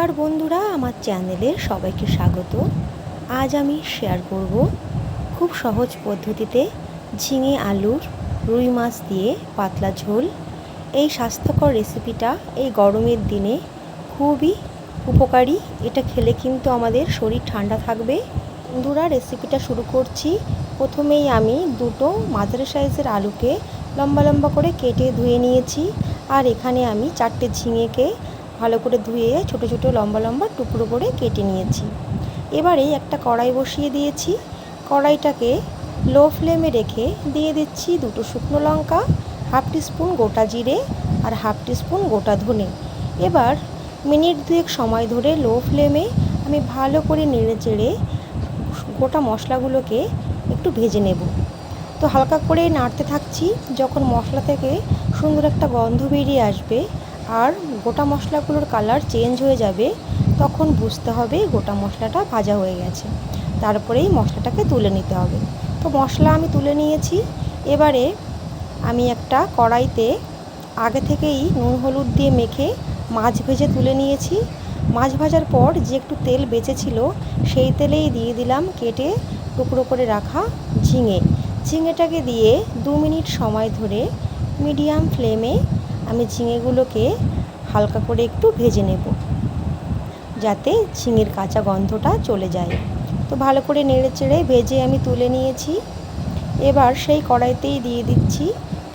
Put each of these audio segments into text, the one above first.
নমস্কার বন্ধুরা, আমার চ্যানেলে সবাইকে স্বাগত। আজ আমি শেয়ার করব খুব সহজ পদ্ধতিতে ঝিঙে আলুর রুই মাছ দিয়ে পাতলা ঝোল। এই স্বাস্থ্যকর রেসিপিটা এই গরমের দিনে খুবই উপকারী। এটা খেলে কিন্তু আমাদের শরীর ঠান্ডা থাকবে। বন্ধুরা, রেসিপিটা শুরু করছি। প্রথমেই আমি দুটো মাঝারি সাইজের আলুকে লম্বা লম্বা করে কেটে ধুয়ে নিয়েছি। আর এখানে আমি চারটে ঝিঙেকে ভালো করে ধুয়ে ছোট ছোট লম্বা লম্বা টুকরো করে কেটে নিয়েছি। এবারে একটা কড়াই বসিয়ে দিয়েছি। কড়াইটাকে লো ফ্লেমে রেখে দিয়ে দিচ্ছি দুটো শুকনো লঙ্কা, হাফ টিস্পুন গোটা জিরে আর হাফ টিস্পুন গোটা ধনে। এবার মিনিট দুয়েক সময় ধরে লো ফ্লেমে আমি ভালো করে নেড়ে চেড়ে গোটা মশলাগুলোকে একটু ভেজে নেব। তো হালকা করে নাড়তে থাকছি, যখন মশলা থেকে সুন্দর একটা গন্ধ বেরিয়ে আসবে আর গোটা মশলাগুলোর কালার চেঞ্জ হয়ে যাবে, তখন বুঝতে হবে গোটা মশলাটা ভাজা হয়ে গেছে। তারপরেই মশলাটাকে তুলে নিতে হবে। তো মশলা আমি তুলে নিয়েছি। এবারে আমি একটা কড়াইতে আগে থেকেই নুন, হলুদ দিয়ে মেখে মাছ ভেজে তুলে নিয়েছি। মাছ ভাজার পর যে একটু তেল বেঁচেছিল সেই তেলেই দিয়ে দিলাম কেটে টুকরো করে রাখা ঝিঙে। ঝিঙেটাকে দিয়ে দু মিনিট সময় ধরে মিডিয়াম ফ্লেমে আমি ঝিঙেগুলোকে হালকা করে একটু ভেজে নেব, যাতে ঝিঙের কাঁচা গন্ধটা চলে যায়। তো ভালো করে নেড়ে চেড়ে ভেজে আমি তুলে নিয়েছি। এবার সেই কড়াইতেই দিয়ে দিচ্ছি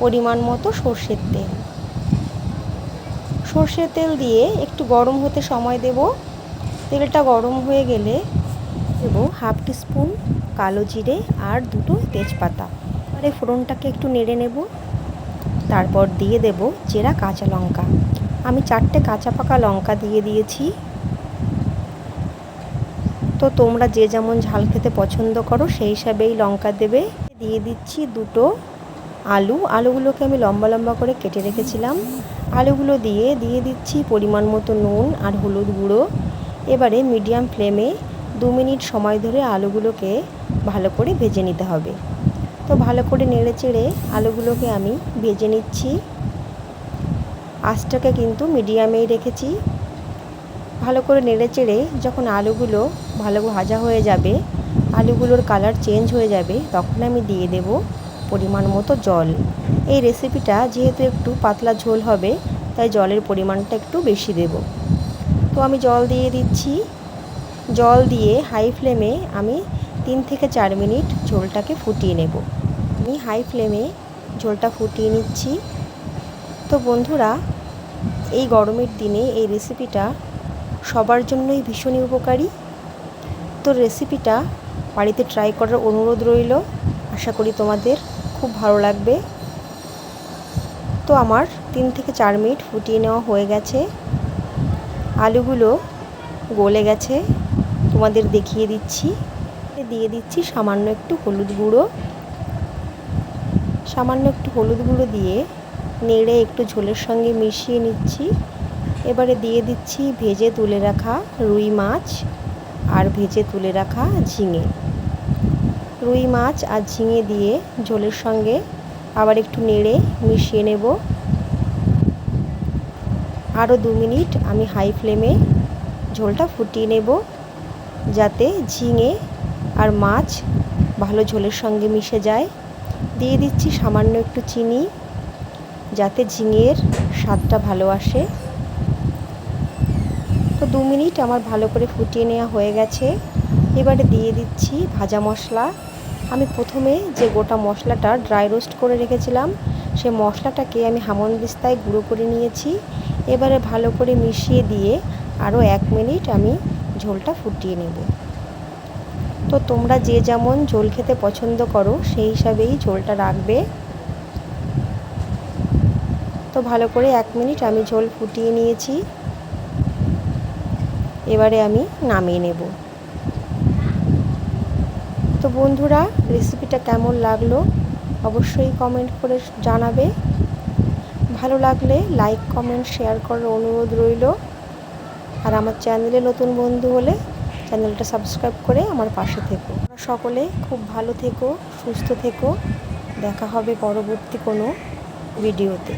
পরিমাণ মতো সর্ষের তেল। সর্ষের তেল দিয়ে একটু গরম হতে সময় দেব। তেলটা গরম হয়ে গেলে দেবো হাফ টিস্পুন কালো জিরে আর দুটো তেজপাতা। এবারে ফোড়নটাকে একটু নেড়ে নেব। তারপর দিয়ে দেব চেরা কাঁচা লঙ্কা। আমি চারটে কাঁচা পাকা লঙ্কা দিয়ে দিয়েছি। তো তোমরা যে যেমন ঝাল খেতে পছন্দ করো, সেই হিসাবেই লঙ্কা দেবে। দিয়ে দিচ্ছি দুটো আলু। আলুগুলোকে আমি লম্বা লম্বা করে কেটে রেখেছিলাম। আলুগুলো দিয়ে দিয়ে দিচ্ছি পরিমাণ মতো নুন আর হলুদ গুঁড়ো। এবারে মিডিয়াম ফ্লেমে দু মিনিট সময় ধরে আলুগুলোকে ভালো করে ভেজে নিতে হবে। তো ভালো করে নেড়ে চেড়ে আলুগুলোকে আমি ভেজে নিচ্ছি। আঁচটাকে কিন্তু মিডিয়ামেই রেখেছি। ভালো করে নেড়ে চেড়ে যখন আলুগুলো ভালো ভাজা হয়ে যাবে, আলুগুলোর কালার চেঞ্জ হয়ে যাবে, তখন আমি দিয়ে দেব পরিমাণ মতো জল। এই রেসিপিটা যেহেতু একটু পাতলা ঝোল হবে, তাই জলের পরিমাণটা একটু বেশি দেব। তো আমি জল দিয়ে দিচ্ছি। জল দিয়ে হাই ফ্লেমে আমি তিন থেকে চার মিনিট ঝোলটাকে ফুটিয়ে নেব। আমি হাই ফ্লেমে ঝোলটা ফুটিয়ে নিচ্ছি। তো বন্ধুরা, এই গরমের দিনে এই রেসিপিটা সবার জন্যই ভীষণই উপকারী। তো রেসিপিটা বাড়িতে ট্রাই করার অনুরোধ রইল। আশা করি তোমাদের খুব ভালো লাগবে। তো আমার তিন থেকে চার মিনিট ফুটিয়ে নেওয়া হয়ে গেছে। আলুগুলো গলে গেছে। তোমাদের দেখিয়ে দিচ্ছি। দিয়ে দিচ্ছি সামান্য একটু হলুদ গুঁড়ো। সামান্য একটু হলুদ গুঁড়ো দিয়ে নেড়ে একটু ঝোলের সঙ্গে মিশিয়ে নিচ্ছি। এবারে দিয়ে দিচ্ছি ভেজে তুলে রাখা রুই মাছ আর ভেজে তুলে রাখা ঝিঙে। রুই মাছ আর ঝিঙে দিয়ে ঝোলের সঙ্গে আবার একটু নেড়ে মিশিয়ে নেব। আরও দু মিনিট আমি হাই ফ্লেমে ঝোলটা ফুটিয়ে নেব, যাতে ঝিঙে আর মাছ ভালো ঝোলের সঙ্গে মিশে যায়। দিয়ে দিচ্ছি সামান্য একটু চিনি, যাতে ঝিঙের স্বাদটা ভালো আসে। তো দু মিনিট আমার ভালো করে ফুটিয়ে নেওয়া হয়ে গেছে। এবারে দিয়ে দিচ্ছি ভাজা মশলা। আমি প্রথমে যে গোটা মশলাটা ড্রাই রোস্ট করে রেখেছিলাম, সে মশলাটাকে আমি হামন দিস্তায় গুঁড়ো করে নিয়েছি। এবারে ভালো করে মিশিয়ে দিয়ে আরও এক মিনিট আমি ঝোলটা ফুটিয়ে নেব। তো তোমরা যে যেমন ঝোল খেতে পছন্দ করো, সেই হিসাবেই ঝোলটা রাখবে। তো ভালো করে এক মিনিট আমি ঝোল ফুটিয়ে নিয়েছি। এবারে আমি নামিয়ে নেব। তো বন্ধুরা রেসিপিটা কেমন লাগল? অবশ্যই কমেন্ট করে জানাবে। ভালো লাগলে লাইক কমেন্ট শেয়ার করার অনুরোধ রইল। আর আমার চ্যানেলে নতুন বন্ধু হলে চ্যানেলটা সাবস্ক্রাইব করে আমার পাশে থেকো। সকলে খুব ভালো থেকো, সুস্থ থেকো। দেখা হবে পরবর্তী কোনো ভিডিওতে।